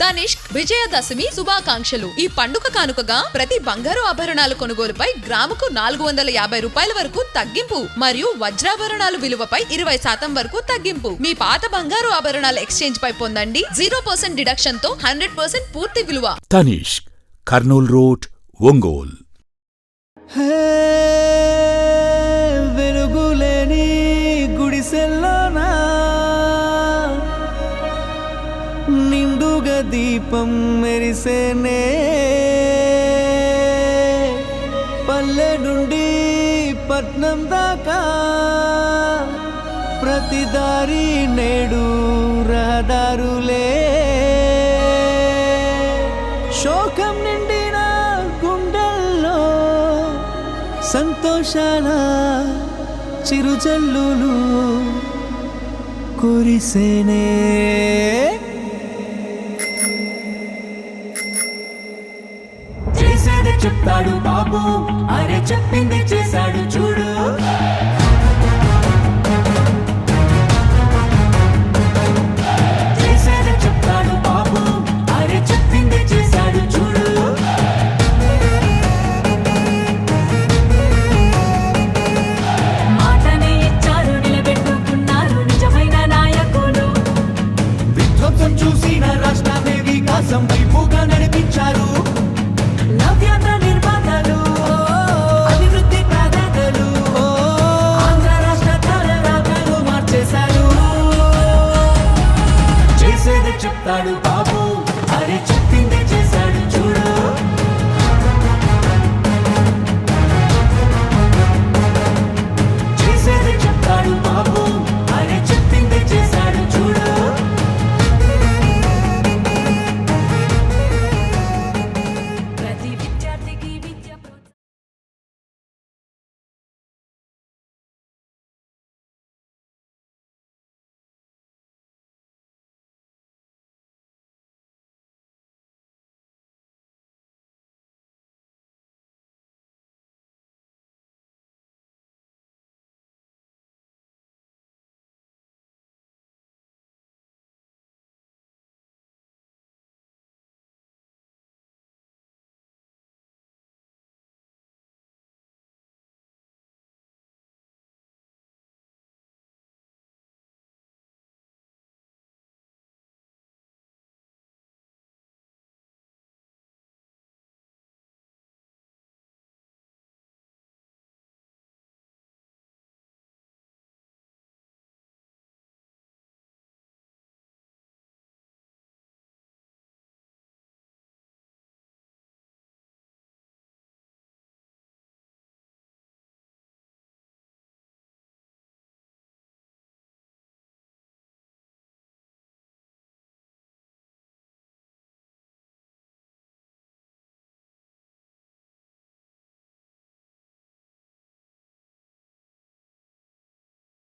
తనిష్క్ విజయదశమి శుభాకాంక్షలు. ఈ పండుగ కానుకగా ప్రతి బంగారు ఆభరణాల కొనుగోలుపై గ్రాముకు నాలుగు వందల యాభై రూపాయల వరకు తగ్గింపు మరియు వజ్రాభరణాలు విలువపై ఇరవై శాతం వరకు తగ్గింపు. మీ పాత బంగారు ఆభరణాల ఎక్స్చేంజ్ పై పొందండి. జీరో పర్సెంట్ డిడక్షన్తో హండ్రెడ్ పర్సెంట్ పూర్తి విలువ. తనిష్క్ కర్నూల్ రోడ్ ఒంగోల్. దీపం మెరిసేనే. పల్లె నుండి పట్నం దాకా ప్రతి దారి నేడు రహదారులే. శోకం నిండిన గుండెల్లో సంతోషాల చిరుజల్లులు కురిసేనే. చెప్తాడు బాబు. అరే చెప్పింది చేశాడు చూడు. చూసిన చెప్తాడు బాబు. వైపు ನಾಡು